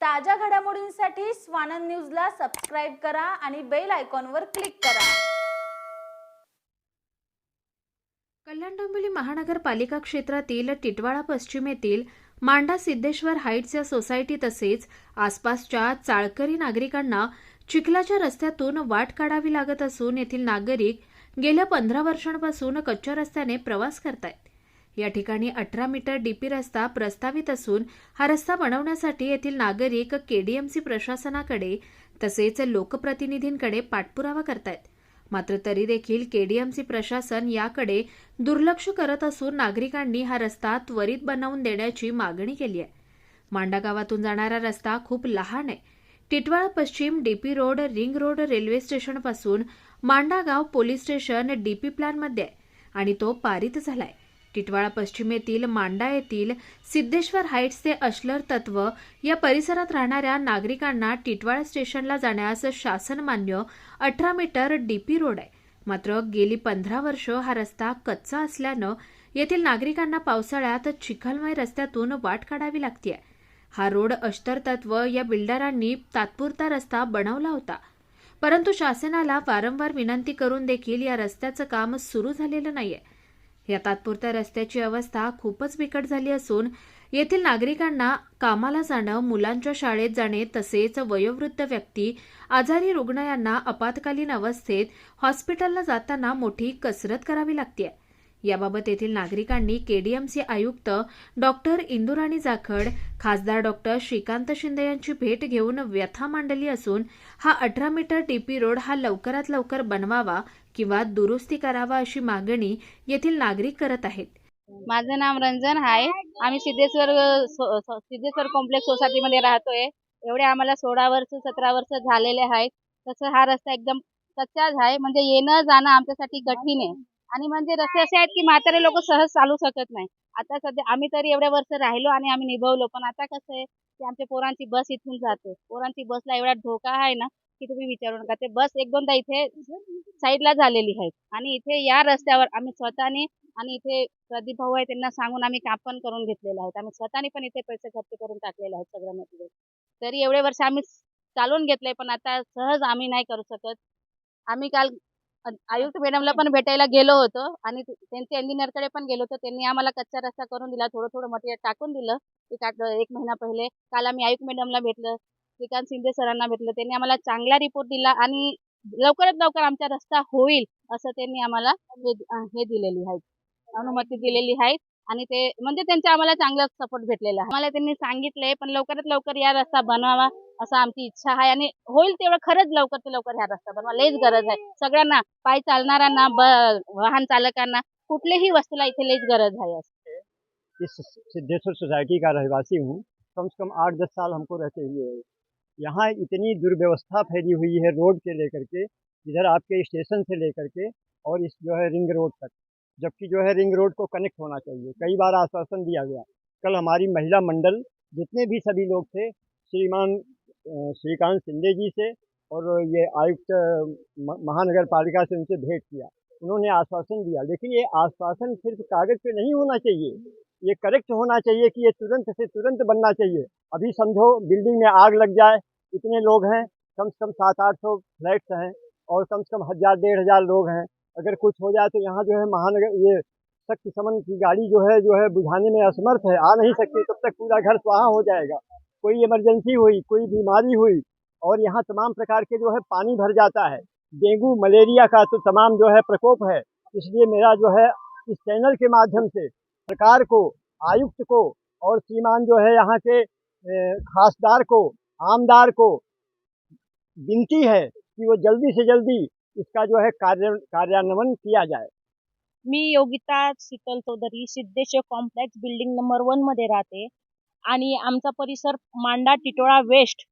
ताज्या घडामोडींसाठी स्वानंद न्यूजला सबस्क्राईब करा आणि बेल आयकॉनवर क्लिक करा. कल्याण डोंबिवली महानगरपालिका क्षेत्रातील टिटवाळा पश्चिमेतील मांडा सिद्धेश्वर हाईट्स या सोसायटी तसेच आसपासच्या चाळकरी नागरिकांना चिखलाच्या रस्त्यातून वाट काढावी लागत असून येथील नागरिक गेल्या पंधरा वर्षांपासून कच्च्या रस्त्याने प्रवास करतायत. या ठिकाणी अठरा मीटर डीपी रस्ता प्रस्तावित असून हा रस्ता बनवण्यासाठी येथील नागरिक केडीएमसी प्रशासनाकडे तसेच लोकप्रतिनिधींकडे पाठपुरावा करतायत. मात्र तरी देखील केडीएमसी प्रशासन याकडे दुर्लक्ष करत असून नागरिकांनी हा रस्ता त्वरित बनवून देण्याची मागणी केली आहे. मांडा गावातून जाणारा रस्ता खूप लहान आहे. टिटवाळा पश्चिम DP road ring road railway स्टेशनपासून मांडागाव पोलीस स्टेशन डीपी प्लॅनमध्ये आहे आणि तो पारित झालाय. टिटवाळा पश्चिमेतील मांडा येथील सिद्धेश्वर हाईट्स ते अश्लर तत्व या परिसरात राहणाऱ्या नागरिकांना टिटवाळा स्टेशनला जाण्यास शासन मान्य अठरा मीटर डीपी रोड आहे. मात्र गेली पंधरा वर्ष हा रस्ता कच्चा असल्यानं येथील नागरिकांना पावसाळ्यात चिखलमय रस्त्यातून वाट काढावी लागते हा रोड अष्टर तत्व या बिल्डरांनी तात्पुरता रस्ता बनवला होता. परंतु शासनाला वारंवार विनंती करून देखील या रस्त्याचं काम सुरू झालेलं नाहीये. या तात्पुरत्या रस्त्याची अवस्था खूपच बिकट झाली असून येथील नागरिकांना कामाला जाणं मुलांच्या शाळेत जाणे तसेच वयोवृद्ध व्यक्ती आजारी रुग्ण यांना आपत्कालीन अवस्थेत हॉस्पिटलला जाताना मोठी कसरत करावी लागते याबाबत येथील नागरिकांनी केडीएमसी आयुक्त डॉक्टर इंदुराणी जाखड खासदार डॉक्टर श्रीकांत शिंदे यांची भेट घेऊन व्यथा मांडली असून हा अठरा मीटर डीपी रोड हा लवकरात लवकर बनवावा किंवा दुरुस्ती करावा अशी मागणी येथील नागरिक करत आहेत. माझं नाव रंजन आहे आम्ही सिद्धेश्वर सिद्धेश्वर कॉम्प्लेक्स सोसायटीमध्ये राहतोय. एवढे आम्हाला सोळा वर्ष सतरा वर्ष झालेले आहेत. तसं हा रस्ता एकदम कच्चाच आहे. म्हणजे येणं जाणं आमच्यासाठी कठीण आहे. आणि म्हणजे रस्ते असे आहेत की म्हातारे लोक सहज चालू शकत नाही. आता सध्या आम्ही तरी एवढ्या वर्ष राहिलो आणि आम्ही निभवलो पण आता कसं आहे की आमच्या पोरांची बस इथून जाते. पोरांची बसला एवढा धोका आहे ना की तुम्ही विचारू नका. ते बस एक दोनदा इथे साईडला झालेली आहे. आणि इथे या रस्त्यावर आम्ही स्वतःने आणि इथे प्रदीप भाऊ आहे त्यांना सांगून आम्ही काम पण करून घेतलेलं आहे. आम्ही स्वतःने पण इथे पैसे खर्च करून टाकलेले आहेत सगळं मटेरियल तरी एवढे वर्ष आम्ही चालवून घेतले पण आता सहज आम्ही नाही करू शकत. आम्ही काल आयुक्त मॅडमला पण भेटायला गेलो होतो आणि त्यांचे त्यांच्या इंजिनियरकडे पण गेलो होतो. त्यांनी आम्हाला कच्चा रस्ता करून दिला थोडं थोडं मटेरियल टाकून दिलं. एक एक महिना पहिले. काल आम्ही आयुक्त मॅडमला भेटलं श्रीकांत शिंदे सरांना भेटलं. त्यांनी आम्हाला चांगला रिपोर्ट दिला आणि लवकरात लवकर आमचा रस्ता होईल असं त्यांनी आम्हाला हे हे दिलेली आहे अनुमती दिलेली आहे. आणि ते म्हणजे त्यांचा आम्हाला चांगला सपोर्ट भेटलेला आहे. आम्हाला त्यांनी सांगितलंय पण लवकरात लवकर या रस्ता बनवावा असं आमची इच्छा आहे. आणि होईल तेवढं खरंच लवकर ते लवकर ह्या रस्ता बनवा. लईच गरज आहे. सगळ्यांना पाय चालणाऱ्यांना वाहन चालकांना कुठल्याही वस्तूला इथे लईच गरज आहे इस सिद्धेश्वर सोसाइटी का रहवासी हूँ कम से कम आठ दस साल हमको रहते हुए है। यहाँ इतनी दुर्व्यवस्था फैली हुई है रोड के लेकर के इधर आपके स्टेशन से लेकर के और इस जो है रिंग रोड तक। जबकि जो है रिंग रोड को कनेक्ट होना चाहिए। कई बार आश्वासन दिया गया। कल हमारी महिला मंडल, जितने भी सभी लोग थे, श्रीमान श्रीकांत शिंदे जी से और ये आयुक्त महानगर पालिका से उनसे भेंट किया। उन्होंने आश्वासन दिया। लेकिन ये आश्वासन सिर्फ़ कागज़ पे नहीं होना चाहिए। ये करेक्ट होना चाहिए कि ये तुरंत से तुरंत बनना चाहिए। अभी समझो, बिल्डिंग में आग लग जाए, इतने लोग हैं, कम से कम सात आठ सौ फ्लैट्स हैं और कम से कम हज़ार, डेढ़ हज़ार लोग हैं। अगर कुछ हो जाए तो यहाँ जो है महानगर ये शक्ति समन की गाड़ी जो है जो है बुझाने में असमर्थ है, आ नहीं सकती, तब तक पूरा घर स्वाहा हो जाएगा। कोई इमरजेंसी हुई, कोई बीमारी हुई, और यहाँ तमाम प्रकार के जो है पानी भर जाता है। डेंगू, मलेरिया का तो तमाम जो है प्रकोप है। इसलिए मेरा जो है इस चैनल के माध्यम से सरकार को, आयुक्त को, और श्रीमान जो है यहाँ के खासदार को, आमदार को विनती है कि वो जल्दी से जल्दी इसका जो है कार्य कार्यान्वयन किया जाए। मी Yogita Sheetal Chaudhari Siddheshwar complex building number वनमध्ये राहते. आणि आमचा परिसर मांडा टिटोळा वेस्ट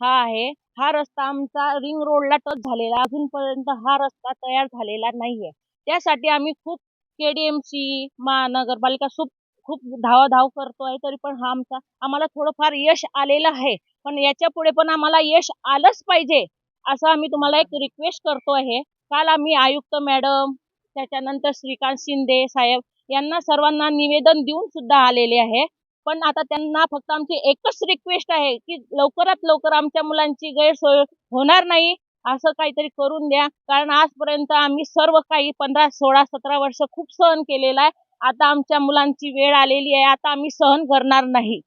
हा आहे. हा रस्ता आमचा रिंग रोडला टच झालेला अजूनपर्यंत हा रस्ता तयार झालेला नाहीये. त्यासाठी आम्ही खूप केडीएमसी महानगरपालिका खूप खूप धावाधाव करतोय तरी पण हा आमचा आम्हाला थोडंफार यश आलेलं आहे. पण याच्यापुढे पण आम्हाला यश आलंच पाहिजे. असं आम्ही तुम्हाला एक रिक्वेस्ट करतो आहे. काल आम्ही आयुक्त मॅडम त्याच्यानंतर श्रीकांत शिंदे साहेब यांना सर्वांना निवेदन देऊन सुद्धा आलेले आहे. पण आता त्यांना फक्त आमची एकच रिक्वेस्ट आहे की लवकरात लवकर आमच्या मुलांची गैरसोय होणार नाही असं काहीतरी करून द्या. कारण आजपर्यंत आम्ही सर्व काही पंधरा सोळा सतरा वर्ष खूप सहन केलेलं आहे. आता आमच्या मुलांची वेळ आलेली आहे. आता आम्ही सहन करणार नाही.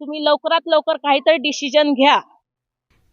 तुम्ही लवकरात लवकर काहीतरी डिसिजन घ्या.